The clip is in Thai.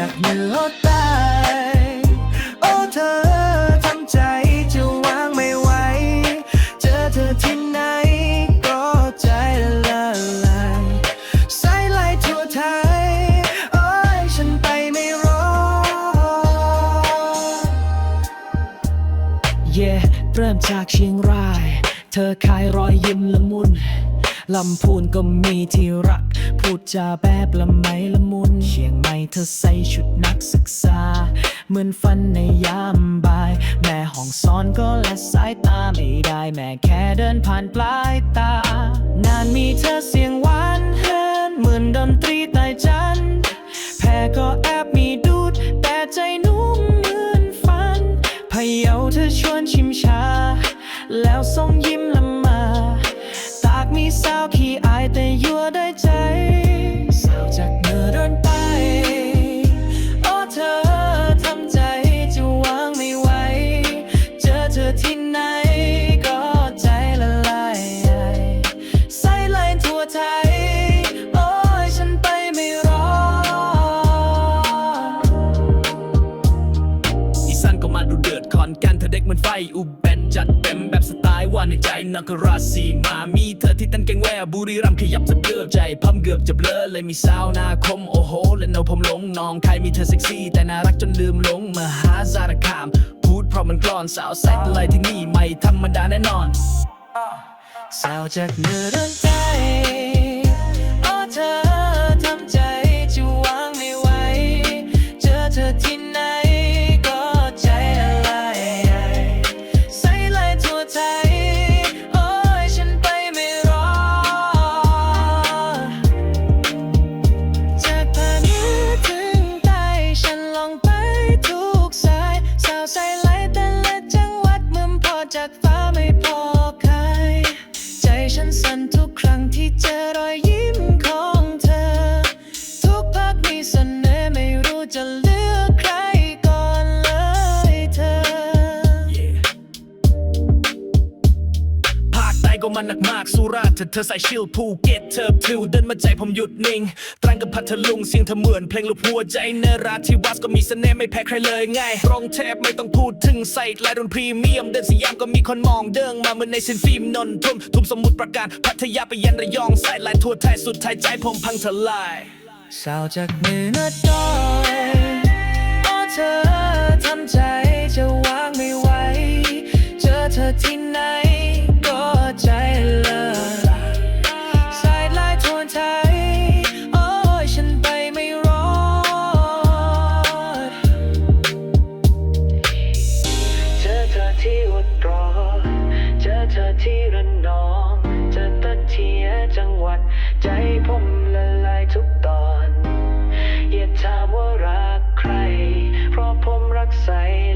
จากเหนือใต้โอ้เธอทำใจจะวางไม่ไหว เจอเธอที่ไหนก็ใจละลายสายไล่ทั่วไทย โอ้ยฉันไปไม่รอด เย่เริ่มจากเชียงราย เธอขายรอยยิ้มละมุน ลำพูนก็มีที่รัก พูดจาแบบละไมละมุน ธอใส่ชุดนักศึกษา เหมือนฟันในยามบ่าย แม่ห้องซ้อนก็และสายตาไม่ได้ แม่แค่เดินผ่านปลายตา นานมีเธอเสียงหวานเฮินเหมือนดนตรีใต้จัน แพ้ก็แอบมีดูด แต่ใจนุ่มเหมือนฝันพเยาเธอชวนชิมชา แล้วส่งยิ้มละมา ตากมีสาวขี้อายแต่ยั่ อเด็กเหมันไฟอุบแบนจัดเต็มแบบสไตล์ว่าในใจนักราศีมามีเธอที่ตันเก่งแววบุรีรัมย์ขยับจะเบือใจพัมเกือบจะเบลอเลยมีสาวนาคมโอ้โหเล่นเอาผมหลงน้องใครมีเธอเซ็กซี่ แต่น่ารักจนลืมหลงมาหาสารคามพูดเพราะมันกลอนสาวใส่อะไรที่นี่ไม่ธรรมดาแน่นอนสาวจากเนือเดินใจ ก็มันหนักมากสุราษฎร์เธอเธอใส่ชิลภูเก็ตเธอพลิวเดินมาใจผมหยุดนิ่งตรังกับพัทลุงเสียงเธอเหมือนเพลงลูกหัวใจเนราธิวาสก็มีเสน่ห์ไม่แพ้ใครเลยไงกรงเทพไม่ต้องพูดถึงใส่ลายดนพรีเมียม เดินสยามก็มีคนมองเดิงมาเหมือนในเซนฟิล์มนนทุ่มทุ่มสมุทรปราการพัทยาไปยันระยองใส่ลายทั่วไทยสุดท้ายใจผมพังทลายสาวจากเหนือดอย ผ